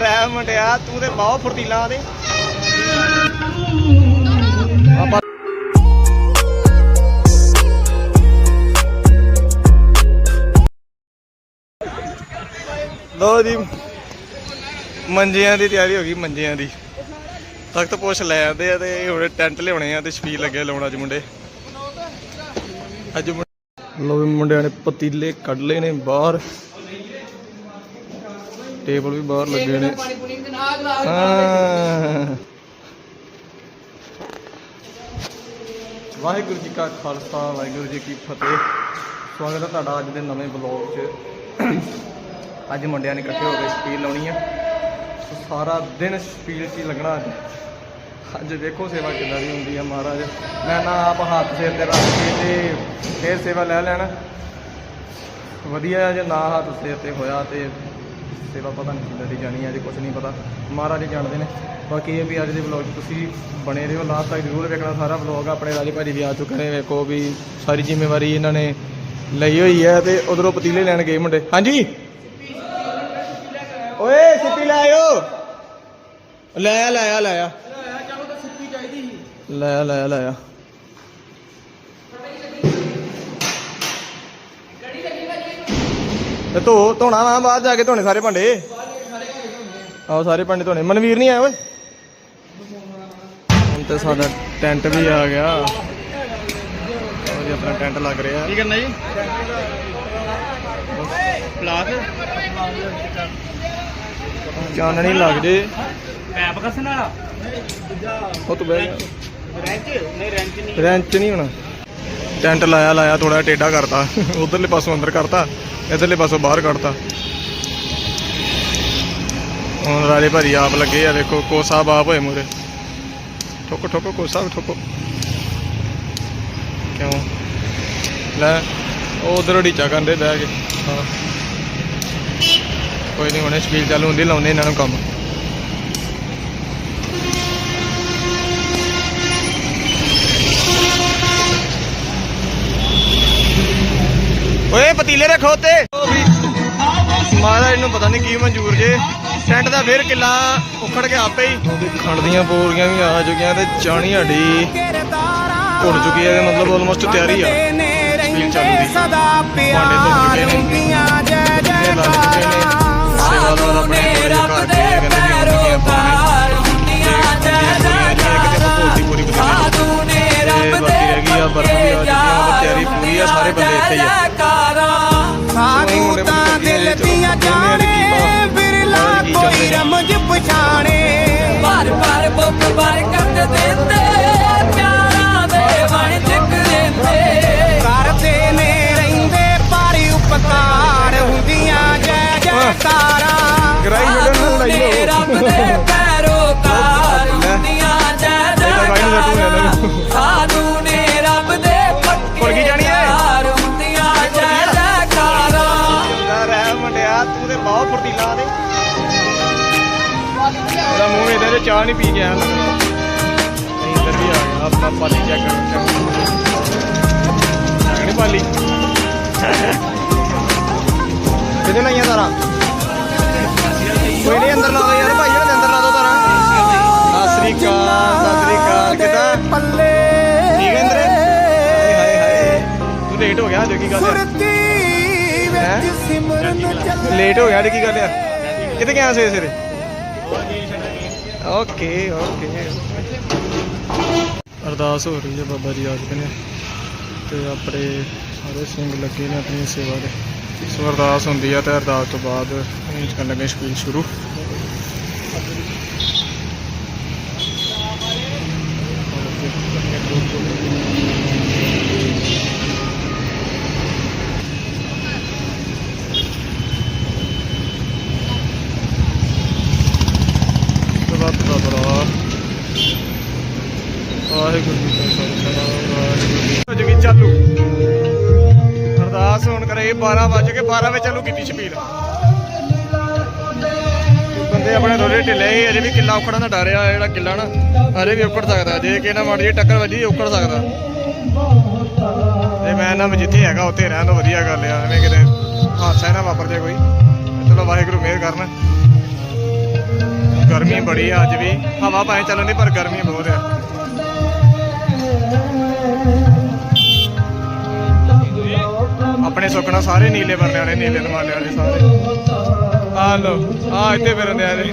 ਰਹਿ ਮੁੰਡਿਆ, ਤੂੰ ਤੇ ਬਹੁਤ ਫੁਰਤੀਲਾ ਦੇ। ਆਪਾਂ ਲੋ ਜੀ, ਮੰਜਿਆਂ ਦੀ ਤਿਆਰੀ ਹੋ ਗਈ, ਮੰਜਿਆਂ ਦੀ। ਤਖਤ ਪੁੱਛ ਲੈ ਆਂਦੇ ਆ ਤੇ ਹੁਣ ਟੈਂਟ ਲਿਆਉਣੇ ਆ ਤੇ ਛਪੀਲ ਲੱਗੇ ਲਾਉਣ ਅੱਜ ਮੁੰਡੇ। ਅੱਜ ਲੋ ਵੀ ਮੁੰਡਿਆਂ ਨੇ ਪਤੀਲੇ ਕੱਢ ਲਏ ਨੇ ਬਾਹਰ। ਟੇਬਲ ਵੀ ਬਾਹਰ ਲੱਗੇ ਨੇ। ਹਾਂ। ਵਾਹਿਗੁਰੂ ਜੀ ਕਾ ਖਾਲਸਾ ਵਾਹਿਗੁਰੂ ਜੀ ਕੀ ਫਤਿਹ। ਸਵਾਗਤ ਹੈ ਤੁਹਾਡਾ ਅੱਜ ਦੇ ਨਵੇਂ ਬਲੌਗ 'ਚ। ਅੱਜ ਮੁੰਡਿਆਂ ਨੇ ਇਕੱਠੇ ਹੋ ਕੇ ਸਪੀਲ ਲਾਉਣੀ ਆ। ਸੋ ਸਾਰਾ ਦਿਨ ਸਪੀਲ 'ਚ ਹੀ ਲੱਗਣਾ ਅੱਜ। ਅੱਜ ਦੇਖੋ ਸੇਵਾ ਕਿੱਦਾਂ ਦੀ ਹੁੰਦੀ ਆ ਮਹਾਰਾਜ। ਮੈਂ ਨਾ ਆਪ ਹੱਥ ਸਿਰ ਤੇ ਰੱਖ ਕੇ ਤੇ ਫੇਰ ਸੇਵਾ ਲੈ ਲੈਣਾ। ਵਧੀਆ ਜੇ ਨਾ ਹੱਥ ਸਿਰ ਤੇ ਹੋਇਆ ਤੇ ਸੇਵਾ ਪਤਾ ਨਹੀਂ ਕਿੱਦਾਂ ਦੀ ਜਾਣੀ ਆ, ਅੱਜ ਕੁਝ ਨਹੀਂ ਪਤਾ। ਮਹਾਰਾਜ ਹੀ ਜਾਣਦੇ ਨੇ। ਬਾਕੀ ਇਹ ਵੀ ਅੱਜ ਦੇ ਵਲੌਗ ਤੁਸੀਂ ਬਣੇ ਰਹੋ। ਲਾਸਟ ਤੱਕ ਜ਼ਰੂਰ ਵੇਖਣਾ ਸਾਰਾ ਵਲੌਗ ਆਪਣੇ ਰਾਜੀ ਭਾਜੀ ਵੀ ਆ ਚੁੱਕੇ ਨੇ ਵੇਖੋ ਵੀ ਸਾਰੀ ਜ਼ਿੰਮੇਵਾਰੀ ਇਹਨਾਂ ਨੇ ਲਈ ਹੋਈ ਹੈ ਤੇ ਉਧਰੋਂ ਪਤੀਲੇ ਲੈਣ ਗਏ ਮੁੰਡੇ। ਹਾਂਜੀ? ਓਏ ਸਿੱਪੀ ਲੈ ਆਇਓ। ਲੈ ਆ ਲੈ ਆ ਲੈ ਆ ਲੈ ਆ ਲੈ ਆ ਲੈ ਆ ਤੇ ਧੋ ਧੋਣਾ ਵਾ ਬਾਅਦ ਜਾ ਕੇ ਧੋਣੇ ਸਾਰੇ ਭਾਂਡੇ। ਆਓ ਸਾਰੇ ਭਾਂਡੇ ਧੋਣੇ। ਮਨਵੀਰ ਨਹੀਂ ਆਇਆ ਓਏ? ਹੁਣ ਤੇ ਸਾਡਾ ਟੈਂਟ ਵੀ ਆ ਗਿਆ। ਜੀ ਆਪਣਾ ਟੈਂਟ ਲੱਗ ਰਿਹਾ। ਕੀ ਕਰਨਾ ਜੀ? ਪਲਾਸ ਚਾਨਣੀ ਲੱਗ ਜੇ ਪੈਪ ਕਸਣ ਵਾਲਾ? ਉਹ ਤੋਂ ਬਹਿ ਰੈਂਚ? ਨਹੀਂ ਰੈਂਚ ਨਹੀਂ। ਰੈਂਚ ਨਹੀਂ ਹੋਣਾ। ਟੈਂਟ ਲਾਇਆ ਲਾਇਆ ਥੋੜਾ ਟੇਢਾ ਕਰਤਾ। ਉਧਰਲੇ ਪਾਸੋਂ ਅੰਦਰ ਕਰਤਾ, ਇਧਰਲੇ ਪਾਸੋਂ ਬਾਹਰ ਕੱਢਤਾ। ਹੁਣ ਰਾਜੇ ਭਾਰੀ ਆਪ ਲੱਗੇ ਆ ਵੇਖੋ ਕੋ ਸਾਹਿਬ ਆਪ ਹੋਏ ਮੂਰੇ ਠੋਕੋ ਠੋਕੋ ਕੋ ਸਾਹਿਬ, ਠੋਕੋ। ਕਿਉਂ? ਲੈ, ਉਹ ਉਧਰ ਢੀਚਾ ਕਰਦੇ, ਬਹਿ ਕੇ। ਹਾਂ। ਕੋਈ ਨਹੀਂ ਹੁਣੇ ਸਪੀਲ ਚਾਲੂ ਹੁੰਦੀ, ਲਾਉਂਦੇ ਇਹਨਾਂ ਨੂੰ ਕੰਮ। ਓਏ ਪਤੀਲੇ ਰੱਖੋ ਤੇ ਮਹਾਰਾਜ ਨੂੰ ਪਤਾ ਨਹੀਂ ਕੀ ਮਨਜ਼ੂਰ ਜੇ। ਟੈਂਟ ਦਾ ਫਿਰ ਕਿੱਲਾ ਉਖੜ ਕੇ ਆਪੇ ਹੀ। ਖੰਡ ਦੀਆਂ ਬੋਰੀਆਂ ਵੀ ਆ ਚੁੱਕੀਆਂ ਤੇ ਚਾਣੀ ਹੱਡੀ ਘੁੜ ਚੁੱਕੀ ਹੈ, ਮਤਲਬ ਆਲਮੋਸਟ ਤਿਆਰੀ ਆ। ਸਪੀਲ ਚਾਲੂ ਦੀ। ਸਦਾ ਭਾਂਡੇ ਹੁੰਦੀਆਂ ਜੈ ਇਹ ਸੇਵਾਦਾਰ ਆਪਣੇ ਥੋੜੇ ਦੇ ਕਹਿੰਦੇ ਵੀ ਹੁੰਦੀਆਂ ਪਾਉਣੇ ਹੁੰਦੀਆਂ ਸਾਧੂ ਨੇ ਰੱਬ ਬਾਕੀ ਰਹਿ ਗਈ ਤਿਆਰੀ ਪੂਰੀ ਆ ਸਾਰੇ ਬੰਦੇ ਇੱਥੇ ਹੀ ਆ। ਸਾਧੂ ਤਾਂ ਦਿਲ ਦੀਆਂ ਜਾਣੇ ਬਿਰਲਾ ਕੋਈ ਰਮਜ ਪਛਾਣੇ। ਪਰ ਪਰ ਬੁੱਕ ਪਰ ਕੱਟ ਦਿੰਦੇ ਪਿਆਰਾਂ ਦੇ ਵਣ ਚੱਕ ਲੈਂਦੇ ਚਾਹ ਨਹੀਂ ਪੀ ਗਿਆ ਨਹੀਂ ਇੱਧਰ ਵੀ ਆ ਗਿਆ ਆਪਣਾ ਪਾਲੀ ਚੈੱਕ ਕਰ ਨਹੀਂ ਪਾਲੀ? ਕਿਹਦੇ ਲਾਈਆਂ ਤਾਰਾਂ? ਕੋਈ ਨਹੀਂ ਅੰਦਰ ਲਾ ਦੋ ਯਾਰ ਭਾਈ ਉਹਨਾਂ ਅੰਦਰ ਲਾ ਦੋ ਤਾਰਾਂ। ਸਤਿ ਸ੍ਰੀ ਅਕਾਲ ਸਤਿ ਸ੍ਰੀ ਅਕਾਲ ਕਿਦਾਂ? ਪੱਲੇ। ਠੀਕ ਹੈ ਇੰਦਰ ਹਾਏ ਹਾਏ ਹਾਏ। ਤੂੰ ਲੇਟ ਹੋ ਗਿਆ ਅੱਜ ਕੀ ਗੱਲ ਹੈ ਸੁਰਤੀ ਹੈਂ? ਵਿੱਚ ਸਿਮਰਨ ਚੱਲ। ਲੇਟ ਹੋ ਗਿਆ ਅੱਜ ਕੀ ਗੱਲ ਆ? ਕਿੱਥੇ ਗਿਆ ਸਵੇਰੇ ਸਵੇਰੇ? Okay okay. ਅਰਦਾਸ ਹੋ ਰਹੀ ਹੈ ਬਾਬਾ ਜੀ ਆਜ ਨੇ ਤੇ ਆਪਣੇ ਸਾਰੇ ਸਿੰਘ ਲੱਗੇ ਨੇ ਆਪਣੀ ਸੇਵਾ ਦੇ। ਸੋ ਅਰਦਾਸ ਹੁੰਦੀ ਆ ਤੇ ਅਰਦਾਸ ਤੋਂ ਬਾਅਦ ਅਸੀਂ ਕਰਨ ਲੱਗੇ ਸਪੀਚ ਸ਼ੁਰੂ। ਅਰਦਾਸ 12 ਵਜ ਕੇ 12 ਵਜੇ ਚਾਲੂ ਕੀਤੀ ਛਬੀਲ ਬੰਦੇ ਆਪਣੇ ਰੋਲੇ ਢਿੱਲੇ ਸੀ, ਅਜੇ ਵੀ ਕਿੱਲਾ ਉਖੜਨ ਦਾ ਡਰ ਆ, ਜਿਹੜਾ ਕਿੱਲਾ ਨਾ ਅਜੇ ਵੀ ਉਖੜ ਸਕਦਾ, ਜੇ ਕਿ ਨਾ ਮਾੜੀ ਟੱਕਰ ਵੱਜੀ ਉਖੜ ਸਕਦਾ। ਤੇ ਮੈਂ ਨਾ ਜਿੱਥੇ ਹੈਗਾ, ਉੱਥੇ ਰਹਿਣ ਤੋਂ ਵਧੀਆ ਗੱਲ ਆ, ਐਵੇਂ ਕਿਤੇ ਹਾਦਸਾ ਨਾ ਵਾਪਰ ਜਾਏ ਕੋਈ। ਚਲੋ, ਵਾਹਿਗੁਰੂ, ਮਿਹਰ ਕਰਨ। ਗਰਮੀ ਬੜੀ ਆ ਅੱਜ ਵੀ। ਹਵਾ ਭਾਵੇਂ ਚੱਲਣ ਦੀ, ਪਰ ਗਰਮੀ ਬਹੁਤ ਆ। ਸੁੱਕਣਾ ਸਾਰੇ ਨੀਲੇ ਵਰਨੇ ਵਾਲੇ ਨੀਲੇ ਦਮਾਲੇ ਵਾਲੇ ਸਾਰੇ। ਆ ਲੋ ਆ ਇੱਥੇ ਫਿਰਦੇ ਆ ਜੀ।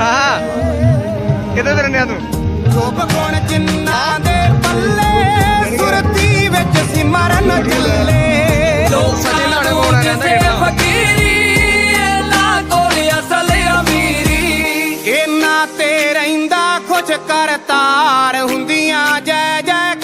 ਹਾਂ ਕਿੱਥੇ ਫਿਰਨੇ ਆ ਤੂੰ? ਰੂਪ ਗੁਣ ਜਿੰਨਾ ਦੇ ਪੱਲੇ? ਸੁਰਤੀ ਵਿੱਚ ਸਿਮਰਨ ਚੱਲੇ ਸੱਜੇ ਲਾੜੇ ਪਾਉਣਾ ਰਹਿੰਦਾ। ਫਕੀਰੀ ਇਹਨਾਂ ਕੋਲ ਅਸਲ ਅਮੀਰੀ। ਇਹਨਾਂ ਤੇ ਕੁਛ ਕੁਝ ਕਰਤਾਰ ਹੁੰਦੀਆਂ ਜੈ ਜੈ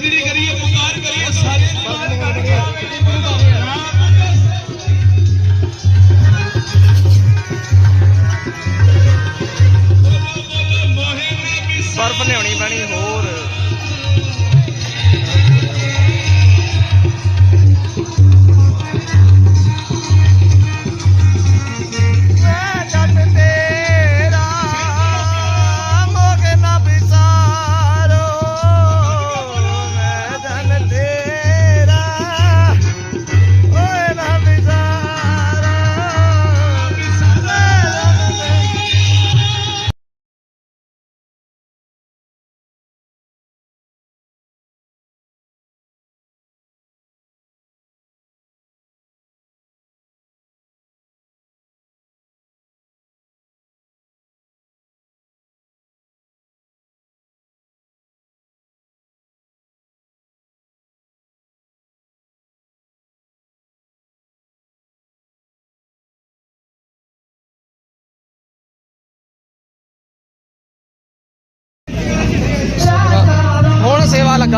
ਕੇ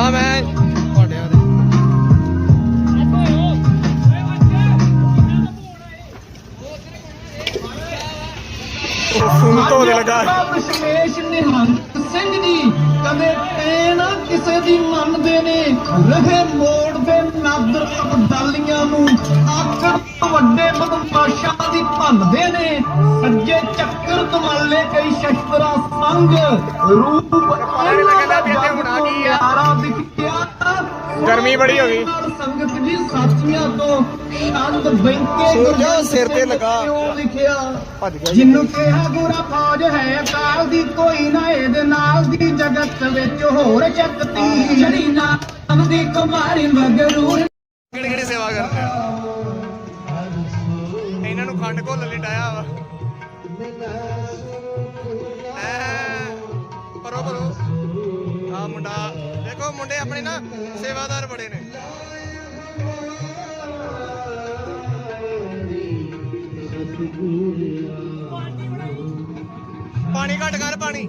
ਲੱਗਾ ਮੈਂ ਤੁਹਾਡਿਆਂ ਦੇ। ਫੋਨ ਤੋਂ ਲਗਾ। ਵਿਸ਼ੇਸ਼ ਨਿਹੰਗ ਸਿੰਘ ਜੀ ਕਦੇ ਟੈਨ ਕਿਸੇ ਦੀ ਮੰਨਦੇ ਨੇ। ਰਹੇ ਮੋੜਦੇ ਨਾਦਰ ਅਬਦਾਲੀਆਂ ਨੂੰ। ਆਖਰ ਵੱਡੇ ਬਦਮਾਸ਼ਾਂ ਦੀ ਭੰਨਦੇ ਨੇ। ਸੱਜੇ ਚੱਕਰ ਦਮਾਲੇ ਕਈ ਸ਼ਸਤਰਾਂ ਸੰਗ। ਰੂਪ ਨੀ ਲੱਗਦਾ ਵੀ ਇੱਥੇ ਹੋਣਾ ਆ। ਦਿਖਿਆ। ਗਰਮੀ ਬੜੀ ਹੋ ਗਈ। ਸੰਗਤ ਜੀ ਸਾਥੀਆਂ ਤੋਂ ਛੰਦ ਬੈਂਕੇ ਸੂਰਜ ਸਿਰ ਤੇ ਲਗਾ। ਕਿਉਂ ਲਿਖਿਆ ਭੱਜ ਗਿਆ ਜੀ। ਜਿੰਨੂੰ ਕਿਹਾ ਗੁਰਾ ਫੌਜ ਹੈ ਕਾਲ ਦੀ ਕੋਈ ਨਾ ਇਹਦੇ ਨਾਲ ਦੀ ਜਗਤ ਵਿੱਚ ਹੋਰ ਸ਼ਕਤੀ ਜਿਹੜੀ ਨਾਮ ਦੀ ਕੁਮਾਰੀ ਮਗਰੂਰ ਕਿਹੜੀ ਕਿਹੜੀ ਸੇਵਾ ਕਰਦੇ ਆ ਇਹਨਾਂ ਨੂੰ ਖੰਡ ਘੋਲ ਵਾ ਪਰੋ ਪਰੋ ਆ ਮੁੰਡਾ ਦੇਖੋ ਮੁੰਡੇ ਆਪਣੇ ਨਾ ਸੇਵਾਦਾਰ ਬੜੇ ਨੇ। ਪਾਣੀ ਘਟ ਕਰ ਪਾਣੀ।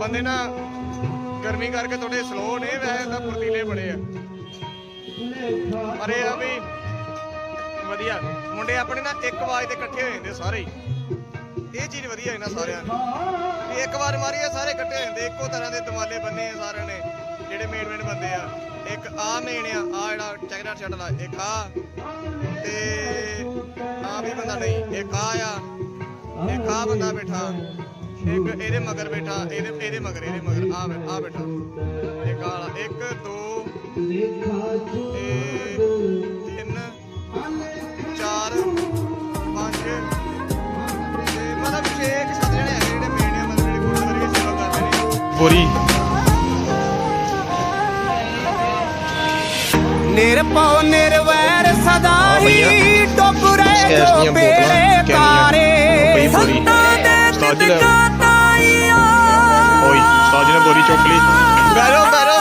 ਬੰਦੇ ਨਾ ਗਰਮੀ ਕਰਕੇ ਥੋੜੇ ਸਲੋ ਨੇ, ਵੈਸੇ ਤਾਂ ਫੁਰਤੀਲੇ ਬੜੇ ਆ। ਪਰ ਇਹ ਆ ਵੀ ਵਧੀਆ। ਮੁੰਡੇ ਆਪਣੇ ਨਾ ਇੱਕ ਆਵਾਜ਼ ਤੇ ਇਕੱਠੇ ਹੋ ਜਾਂਦੇ ਸਾਰੇ ਹੀ। ਇਹ ਚੀਜ਼ ਵਧੀਆ ਹੈ ਨਾ ਸਾਰਿਆਂ ਨੂੰ ਇੱਕ ਵਾਰ ਮਾਰੀਏ, ਸਾਰੇ ਇਕੱਠੇ ਹੋ ਜਾਂਦੇ ਇੱਕੋ ਤਰ੍ਹਾਂ ਦੇ ਦਿਮਾਲੇ ਬੰਨੇ ਆ ਸਾਰਿਆਂ ਨੇ, ਜਿਹੜੇ ਮੇਨ ਮੇਨ ਬੰਦੇ ਆ। ਇੱਕ ਆ ਮੇਨ ਆ ਆ ਜਿਹੜਾ ਚੈਕਰਾ ਛੱਡ ਲਾ ਇੱਕ ਆ। ਤੇ ਆ ਵੀ ਬੰਦਾ ਨਹੀਂ, ਇੱਕ ਆ ਆ। ਇੱਕ ਆ ਬੰਦਾ ਬੈਠਾ। ਇੱਕ ਇਹਦੇ ਮਗਰ ਬੈਠਾ ਇਹਦੇ ਇਹਦੇ ਮਗਰ ਇਹਦੇ ਮਗਰ। ਆ ਆ ਬੈਠਾ। ਇੱਕ ਤੇ ਤਿੰਨ ਚਾਰ ਪੰਜ। ਤੇ ਮਤਲਬ ਛੇ ਕੁ ਸੱਤ ਜਣੇ ਹੈਗੇ ਜਿਹੜੇ ਮੇਨ ਆ ਮਤਲਬ ਜਿਹੜੇ ਗੁਰਦੁਆਰੇ ਦੀ ਸੇਵਾ ਕਰਦੇ ਨੇ। ਬੋਰੀ। ਨਿਰਭਉ ਨਿਰਵੈਰ ਸਦਾ ਹੀ ਡੁੱਬ ਰਹੇ ਸਕੈਚ ਦੀਆਂ ਜੋ ਬੇੜੇ ਤਾਰੇ ਬੋਰੀ। ਸੰਤਾਂ ਦੇ ਉਸਤਾਦ ਜੀ ਲੈ ਆਓ। ਨਿਤਕਾਤਾਈਆਂ ਓਏ ਸਾਜ ਨੇ ਬੋਰੀ ਚੁੱਕ ਲਈ ਬੈਰੋ ਬੈਰੋ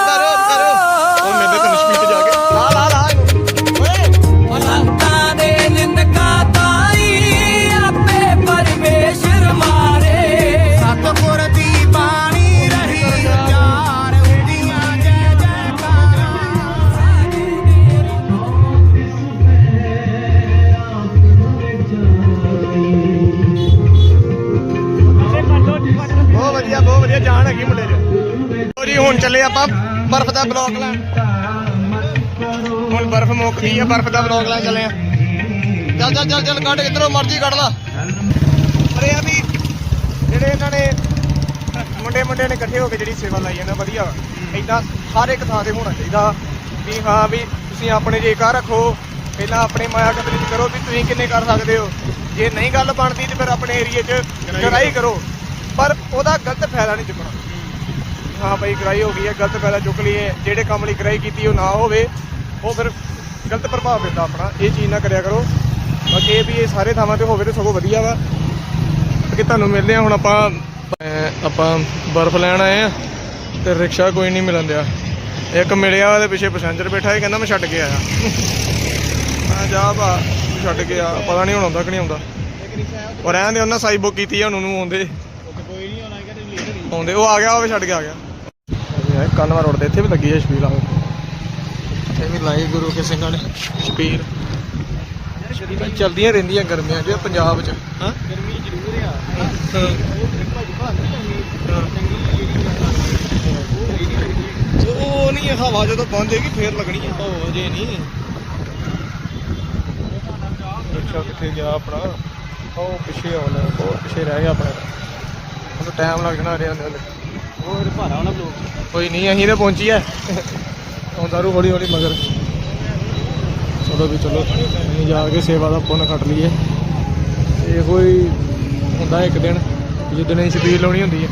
ਬਰਫ਼ ਦਾ ਬਲੌਕ ਲੈਣ। ਹੁਣ ਬਰਫ਼ ਮੁੱਕ ਗਈ ਆ, ਬਰਫ਼ ਦਾ ਬਲੌਕ ਲੈਣ ਚੱਲੇ ਆ। ਚੱਲ ਚੱਲ ਚੱਲ ਚੱਲ, ਕੱਢ ਕਿੱਧਰੋਂ ਮਰਜ਼ੀ ਕੱਢ ਲਾ। ਪਰ ਆ ਵੀ ਜਿਹੜੇ ਇਹਨਾਂ ਨੇ ਮੁੰਡੇ ਮੁੰਡੇ ਨੇ ਇਕੱਠੇ ਹੋ ਕੇ ਜਿਹੜੀ ਸੇਵਾ ਲਾਈ ਹੈ ਨਾ, ਵਧੀਆ ਇਦਾਂ ਹਰ ਇੱਕ ਥਾਂ ਤੇ ਹੋਣਾ ਚਾਹੀਦਾ ਵੀ। ਹਾਂ, ਵੀ ਤੁਸੀਂ ਆਪਣੇ ਜੇ ਕਰ ਰੱਖੋ, ਪਹਿਲਾਂ ਆਪਣੇ ਮਾਇਆ ਕਦਰੀ ਕਰੋ ਵੀ ਤੁਸੀਂ ਕਿੰਨੇ ਕਰ ਸਕਦੇ ਹੋ। ਜੇ ਨਹੀਂ ਗੱਲ ਬਣਦੀ ਤੇ ਫਿਰ ਆਪਣੇ ਏਰੀਏ 'ਚ ਗਰਾਈ ਕਰੋ। ਪਰ ਉਹਦਾ ਗਲਤ ਫਾਇਦਾ ਨਹੀਂ ਚੁੱਕਣਾ। ਹਾਂ ਭਾਈ ਗਰਾਈ ਹੋ ਗਈ ਹੈ ਗਲਤ ਫਾਇਦਾ ਚੁੱਕ ਲਈਏ ਜਿਹੜੇ ਕੰਮ ਲਈ ਗਰਾਈ ਕੀਤੀ ਉਹ ਨਾ ਹੋਵੇ ਉਹ ਫਿਰ ਗਲਤ ਪ੍ਰਭਾਵ ਪੈਂਦਾ ਆਪਣਾ ਇਹ ਚੀਜ਼ ਨਾ ਕਰਿਆ ਕਰੋ। ਬਾਕੀ ਇਹ ਵੀ ਇਹ ਸਾਰੇ ਥਾਵਾਂ ਤੇ ਹੋਵੇ ਤੇ ਸਗੋਂ ਵਧੀਆ ਵਾ। ਕਿ ਤੁਹਾਨੂੰ ਮਿਲਦੇ ਆ ਹੁਣ ਆਪਾਂ ਆਪਾਂ ਬਰਫ਼ ਲੈਣ ਆਏ ਆ ਤੇ ਰਿਕਸ਼ਾ ਕੋਈ ਨਹੀਂ ਮਿਲਣ ਦਿਆ। ਇੱਕ ਮਿਲਿਆ ਉਹਦੇ ਪਿੱਛੇ ਪੈਸੇਂਜਰ ਬੈਠਾ ਸੀ ਕਹਿੰਦਾ ਮੈਂ ਛੱਡ ਕੇ ਆਇਆ। ਮੈਂ ਜਾ ਭਾ ਛੱਡ ਕੇ ਆ ਪਤਾ ਨਹੀਂ ਹੁਣ ਆਉਂਦਾ ਕਿ ਨਹੀਂ ਆਉਂਦਾ। ਉਹ ਰਹਿਣ ਦੇ ਉਹਨਾਂ ਸਾਈ ਬੁੱਕ ਕੀਤੀ ਆ ਉਹਨੂੰ ਆਉਂਦੇ। ਉਹ ਆ ਗਿਆ ਉਹ ਛੱਡ ਕੇ ਆ ਗਿਆ। ਯਾਰ ਕੰਨਵਾ ਰੋਡ ਤੇ ਇੱਥੇ ਵੀ ਲੱਗੀ ਹੈ ਸ਼ਪੀਲ ਆ ਇਹ ਵੀ ਲਾਈ ਗੁਰੂ ਕੇ ਸਿੰਘਾਂ ਨੇ ਸ਼ਪੀਲ ਚਲਦੀਆਂ ਰਹਿੰਦੀਆਂ ਗਰਮੀਆਂ 'ਚ ਪੰਜਾਬ 'ਚ। ਹਾਂ? ਗਰਮੀ ਜ਼ਰੂਰ ਆ। ਉਹ ਨਹੀਂ ਹਵਾ ਜਦੋਂ ਬੰਦ ਹੋਏਗੀ ਫੇਰ ਲੱਗਣੀ ਹੈ ਹੋ ਜੇ ਨਹੀਂ। ਅੱਛਾ ਕਿੱਥੇ ਗਿਆ ਆਪਣਾ? ਉਹ ਪਿੱਛੇ ਆਉਣਾ ਬਹੁਤ ਪਿੱਛੇ ਰਹਿ ਗਿਆ ਆਪਣਾ। ਉਹਨੂੰ ਟਾਈਮ ਲੱਗ ਜਾਣਾ ਰਿਆਂ ਦੇ ਹੋਰ ਭਾਰਾ ਕੋਈ ਨਹੀਂ ਅਸੀਂ ਤੇ ਪਹੁੰਚੀ ਐ ਆਉਂਦਾ ਰੂ ਹੌਲੀ ਹੌਲੀ ਮਗਰ। ਚਲੋ ਵੀ ਚਲੋ ਅਸੀਂ ਜਾ ਕੇ ਸੇਵਾ ਦਾ ਪੁੰਨ ਕੱਟ ਲਈਏ। ਇਹੋ ਹੀ ਹੁੰਦਾ ਇੱਕ ਦਿਨ ਜਿੱਦਣ ਅਸੀਂ ਛਬੀਲ ਲਾਉਣੀ ਹੁੰਦੀ ਹੈ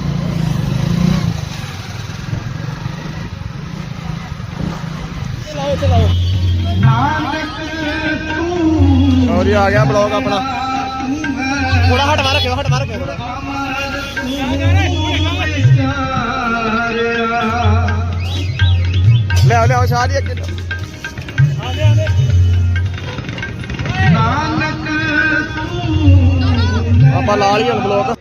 ਜੀ ਆ ਗਿਆ ਬਲੌਗ ਆਪਣਾ। ਥੋੜਾ ਹਟ ਮਾਰ ਰੱਖਿਓ। ਹਟ ਮਾਰ ਰੱਖਿਓ ਥੋੜਾ ਲਿਆਓ ਲਿਆਓ ਸ਼ਾਹ ਜੀ ਇੱਕ ਆਪਾਂ ਲਾ ਲਈ ਹੁਣ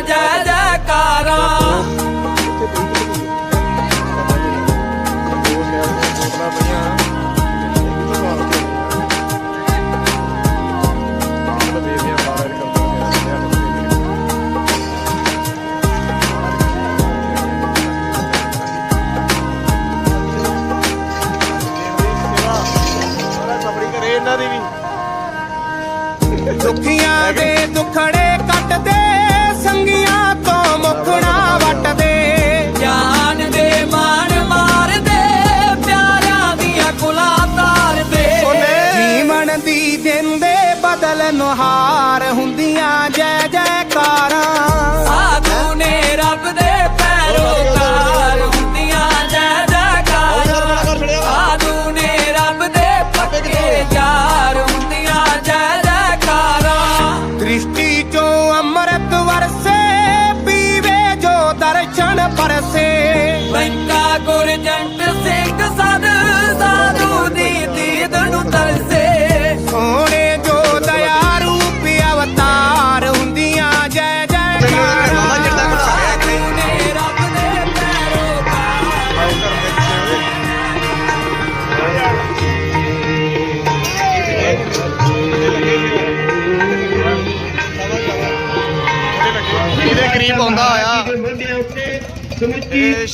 ਜੈ ਜੈਕਾਰਾਂ।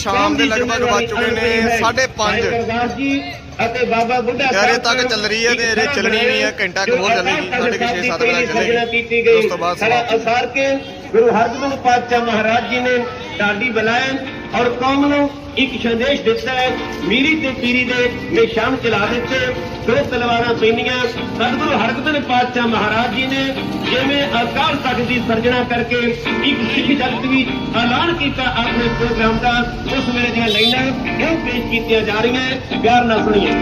ਸ਼ਾਮ ਦੇ ਲਗਭਗ ਵੱਜ ਚੁੱਕੇ ਨੇ 5:30 ਅਤੇ ਬਾਬਾ ਬੁੱਢਾ ਇਹ ਤੱਕ ਚੱਲ ਰਹੀ ਹੈ ਤੇ ਇਹਦੇ ਚੱਲਣੀ ਵੀ ਹੈ ਘੰਟਾ ਕੁ ਹੋਰ ਚੱਲੇਗੀ ਸਾਢੇ ਕੁ ਛੇ, ਸੱਤ ਵਜੇ ਚੱਲੇਗੀ ਉਸ ਤੋਂ ਬਾਅਦ ਸਾਰਾ। ਅਸਾਰ ਕੇ ਗੁਰੂ ਹਰਗੋਬਿੰਦ ਪਾਤਸ਼ਾਹ ਮਹਾਰਾਜ ਜੀ ਨੇ ਢਾਡੀ ਬੁਲਾਇਆ ਔਰ ਕੌਮ ਨੂੰ ਇੱਕ ਸੰਦੇਸ਼ ਦਿੱਤਾ ਹੈ, ਮੀਰੀ ਤੇ ਪੀਰੀ ਦੇ ਨਿਸ਼ਾਨ ਚਲਾ ਦਿੱਤੇ। ਦੋ ਤਲਵਾਰਾਂ ਪੈਣੀਆਂ ਸਤਿਗੁਰੂ ਹਰਗੋਬਿੰਦ ਪਾਤਸ਼ਾਹ ਮਹਾਰਾਜ ਜੀ ਨੇ ਜਿਵੇਂ ਅਕਾਲ ਤਖਤ ਦੀ ਸਰਜਣਾ ਕਰਕੇ ਇੱਕ ਸਿੱਖ ਜਗਤ ਵੀ ਐਲਾਨ ਕੀਤਾ ਆਪਣੇ ਪ੍ਰੋਗਰਾਮ ਦਾ, ਉਸ ਵੇਲੇ ਦੀਆਂ ਲਾਈਨਾਂ ਉਹ ਪੇਸ਼ ਕੀਤੀਆਂ ਜਾ ਰਹੀਆਂ, ਪਿਆਰ ਨਾਲ ਸੁਣੀਏ।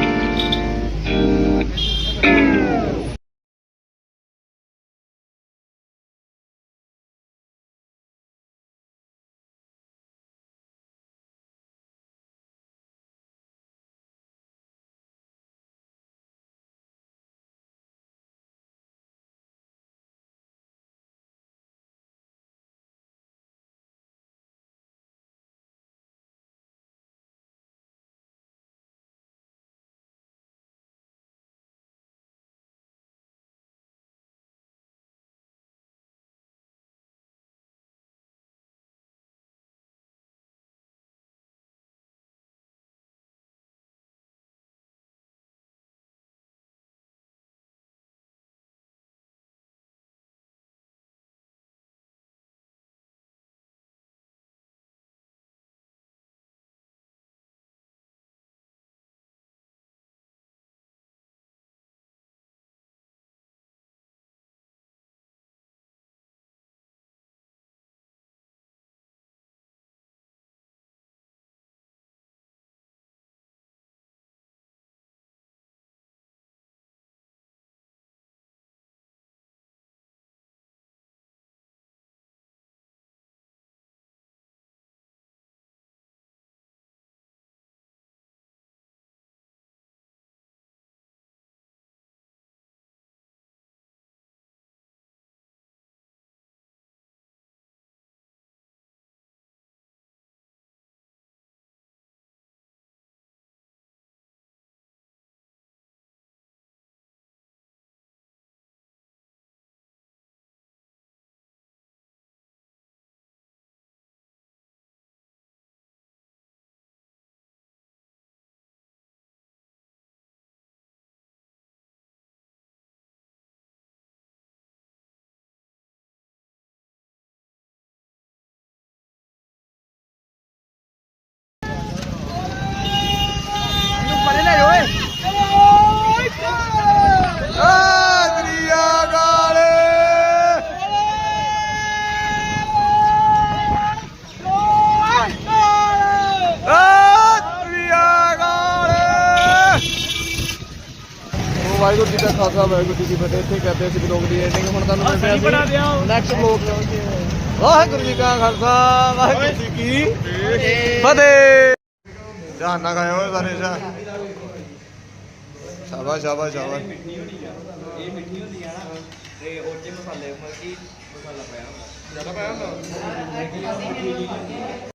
ਖਾਲਸਾ ਵਾਹਿਗੁਰੂ ਜੀ ਕੀ ਫਤਿਹ ਇੱਥੇ ਕਰਦੇ ਅਸੀਂ ਬਲੌਗ ਦੀ ਐਂਡਿੰਗ ਹੁਣ ਤੁਹਾਨੂੰ ਮਿਲਦੇ ਹਾਂ ਨੈਕਸਟ ਬਲੌਗ ਵਾਹਿਗੁਰੂ ਜੀ ਕਾ ਖਾਲਸਾ ਵਾਹਿਗੁਰੂ ਜੀ ਕੀ ਫਤਿਹ। ਧਿਆਨ ਨਾਲ ਓਏ ਸਾਰੇ ਸ਼ਾ ਸ਼ਾਬਾਸ਼ ਸ਼ਾਬਾਸ਼ ਸ਼ਾਬਾਸ਼। ਇਹ ਮਿੱਠੀ ਹੁੰਦੀ ਆ। ਨਾ ਤੇ ਉਹ ਚ ਮਸਾਲੇ ਮਤਲਬ ਕਿ ਜ਼ਿਆਦਾ ਪਾਇਆ ਹੁੰਦਾ।